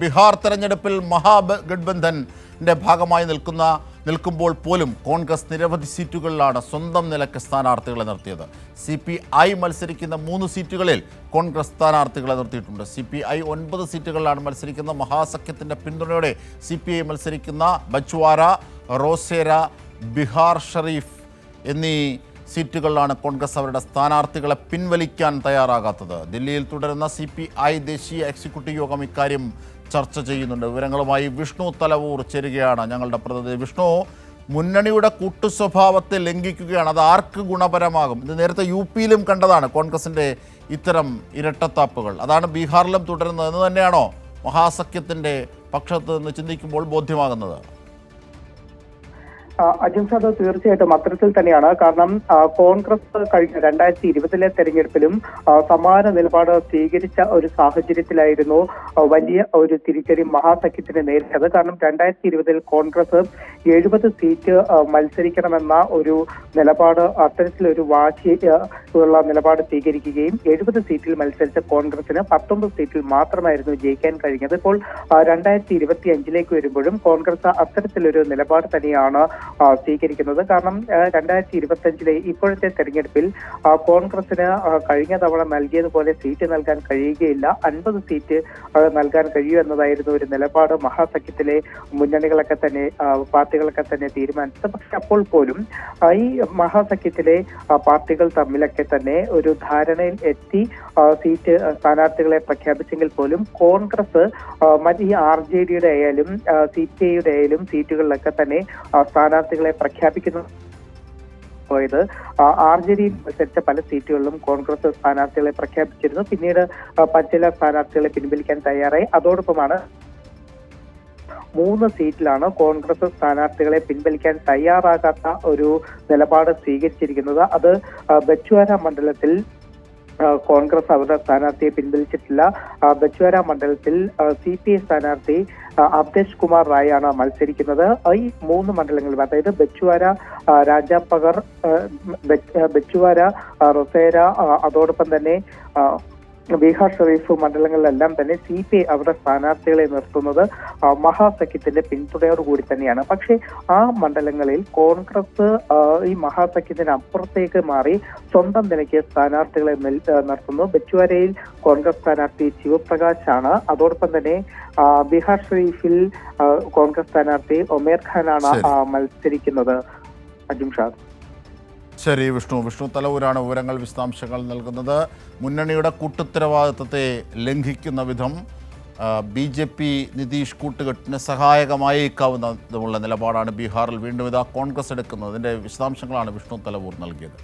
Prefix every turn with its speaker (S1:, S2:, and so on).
S1: ബീഹാർ തെരഞ്ഞെടുപ്പിൽ മഹാഗഠബന്ധന്റെ ഭാഗമായി നിൽക്കുന്ന നിൽക്കുമ്പോൾ പോലും കോൺഗ്രസ് നിരവധി സീറ്റുകളിലാണ് സ്വന്തം നിലയ്ക്ക് സ്ഥാനാർത്ഥികളെ നിർത്തിയത്. സി പി ഐ മത്സരിക്കുന്ന മൂന്ന് സീറ്റുകളിൽ കോൺഗ്രസ് സ്ഥാനാർത്ഥികളെ നിർത്തിയിട്ടുണ്ട്. സി പി ഐ ഒൻപത് സീറ്റുകളിലാണ് മത്സരിക്കുന്ന മഹാസഖ്യത്തിന്റെ പിന്തുണയോടെ സി പി ഐ മത്സരിക്കുന്ന ബജ്വാര റോസേര ബിഹാർ ഷെറീഫ് എന്നീ സീറ്റുകളിലാണ് കോൺഗ്രസ് അവരുടെ സ്ഥാനാർത്ഥികളെ പിൻവലിക്കാൻ തയ്യാറാകാത്തത്. ദില്ലിയിൽ തുടരുന്ന സി പി ഐ ദേശീയ എക്സിക്യൂട്ടീവ് യോഗം ഇക്കാര്യം ചർച്ച ചെയ്യുന്നുണ്ട്. വിവരങ്ങളുമായി വിഷ്ണു തലവൂർ ചേരുകയാണ് ഞങ്ങളുടെ പ്രതിനിധി. വിഷ്ണു മുന്നണിയുടെ കൂട്ടുസ്വഭാവത്തെ ലംഘിക്കുകയാണ്. അത് ആർക്ക് ഗുണപരമാകും? ഇത് നേരത്തെ യു പിയിലും കണ്ടതാണ് കോൺഗ്രസിന്റെ ഇത്തരം ഇരട്ടത്താപ്പുകൾ. അതാണ് ബീഹാറിലും തുടരുന്നത് എന്ന് തന്നെയാണോ മഹാസഖ്യത്തിന്റെ പക്ഷത്ത് നിന്ന് ചിന്തിക്കുമ്പോൾ ബോധ്യമാകുന്നത്?
S2: അജിംഷാദ് തീർച്ചയായിട്ടും അത്തരത്തിൽ തന്നെയാണ്. കാരണം കോൺഗ്രസ് കഴിഞ്ഞ രണ്ടായിരത്തി ഇരുപതിലെ തെരഞ്ഞെടുപ്പിലും സമാന നിലപാട് സ്വീകരിച്ച ഒരു സാഹചര്യത്തിലായിരുന്നു വലിയ ഒരു തിരിച്ചടി മഹാസഖ്യത്തിന് നേരിട്ടത്. കാരണം രണ്ടായിരത്തി ഇരുപതിൽ കോൺഗ്രസ് എഴുപത് സീറ്റ് മത്സരിക്കണമെന്ന ഒരു നിലപാട് അത്തരത്തിലൊരു വാശി ഉള്ള നിലപാട് സ്വീകരിക്കുകയും എഴുപത് സീറ്റിൽ മത്സരിച്ച കോൺഗ്രസിന് പത്തൊമ്പത് സീറ്റിൽ മാത്രമായിരുന്നു ജയിക്കാൻ കഴിഞ്ഞത്. ഇപ്പോൾ രണ്ടായിരത്തി ഇരുപത്തി അഞ്ചിലേക്ക് വരുമ്പോഴും കോൺഗ്രസ് അത്തരത്തിലൊരു നിലപാട് തന്നെയാണ് സ്വീകരിക്കുന്നത്. കാരണം രണ്ടായിരത്തി ഇരുപത്തി അഞ്ചിലെ ഇപ്പോഴത്തെ തെരഞ്ഞെടുപ്പിൽ കോൺഗ്രസിന് കഴിഞ്ഞ തവണ നൽകിയതുപോലെ സീറ്റ് നൽകാൻ കഴിയുകയില്ല. അൻപത് സീറ്റ് നൽകാൻ കഴിയൂ എന്നതായിരുന്നു ഒരു നിലപാട്. മഹാസഖ്യത്തിലെ മുന്നണികളൊക്കെ തന്നെ പാർട്ടികളൊക്കെ തന്നെ തീരുമാനിച്ചത്. പക്ഷെ അപ്പോൾ പോലും ഈ മഹാസഖ്യത്തിലെ പാർട്ടികൾ തമ്മിലൊക്കെ തന്നെ ഒരു ധാരണയിൽ എത്തി സീറ്റ് സ്ഥാനാർത്ഥികളെ പ്രഖ്യാപിച്ചെങ്കിൽ പോലും കോൺഗ്രസ് മറ്റ് ഈ ആർ ജെ ഡിയുടെ ആയാലും സി പി ഐയുടെ ആയാലും സീറ്റുകളിലൊക്കെ തന്നെ ആ, സ്ഥാനാർത്ഥികളെ പ്രഖ്യാപിക്കുന്നു. പോയത്. ആർ ജെ ഡി മത്സരിച്ച പല സീറ്റുകളിലും കോൺഗ്രസ് സ്ഥാനാർത്ഥികളെ പ്രഖ്യാപിച്ചിരുന്നു. പിന്നീട് പച്ചില സ്ഥാനാർത്ഥികളെ പിൻവലിക്കാൻ തയ്യാറായി. അതോടൊപ്പമാണ് മൂന്ന് സീറ്റിലാണ് കോൺഗ്രസ് സ്ഥാനാർത്ഥികളെ പിൻവലിക്കാൻ തയ്യാറാകാത്ത ഒരു നിലപാട് സ്വീകരിച്ചിരിക്കുന്നത്. അത് ബച്ചുവാര മണ്ഡലത്തിൽ കോൺഗ്രസ് അവരുടെ സ്ഥാനാർത്ഥിയെ പിൻവലിച്ചിട്ടില്ല. ആ, മണ്ഡലത്തിൽ സി പി ഐ സ്ഥാനാർത്ഥി അബ്ദേഷ് കുമാർ റായ് ആണ് മത്സരിക്കുന്നത്. ഈ മൂന്ന് മണ്ഡലങ്ങളിലും അതായത് ബച്ചുവാര രാജാപകർ ആ, ബച്ച്- ആ, ബച്വാര ആ, റൊസേര അതോടൊപ്പം തന്നെ ബീഹാർ ഷെറീഫ് മണ്ഡലങ്ങളിലെല്ലാം തന്നെ സി പി ഐ അവരുടെ സ്ഥാനാർത്ഥികളെ നിർത്തുന്നത് മഹാസഖ്യത്തിന്റെ പിന്തുണയോടുകൂടി തന്നെയാണ്. പക്ഷേ ആ മണ്ഡലങ്ങളിൽ കോൺഗ്രസ് ഈ മഹാസഖ്യത്തിന് അപ്പുറത്തേക്ക് മാറി സ്വന്തം നിലയ്ക്ക് സ്ഥാനാർത്ഥികളെ നിർത്തുന്നു. ബച്ചുവാരയിൽ കോൺഗ്രസ് സ്ഥാനാർത്ഥി ശിവപ്രകാശ് ആണ് അതോടൊപ്പം തന്നെ ബീഹാർ ഷെറീഫിൽ കോൺഗ്രസ് സ്ഥാനാർത്ഥി ഒമേർ ഖാനാണ് മത്സരിക്കുന്നത്. അജിംഷാദ്
S1: ശരി വിഷ്ണു. വിഷ്ണു തലവൂരാണ് വിവരങ്ങൾ വിശദാംശങ്ങൾ നൽകുന്നത്. മുന്നണിയുടെ കൂട്ടുത്തരവാദിത്വത്തെ ലംഘിക്കുന്ന വിധം ബി ജെ പി നിതീഷ് കൂട്ടുകെട്ടിന് സഹായകമായേക്കാവുന്നതുമുള്ള നിലപാടാണ് ബീഹാറിൽ വീണ്ടും ഇതാ കോൺഗ്രസ് എടുക്കുന്നത്. അതിന്റെ വിശദാംശങ്ങളാണ് വിഷ്ണു തലവൂർ നൽകിയത്.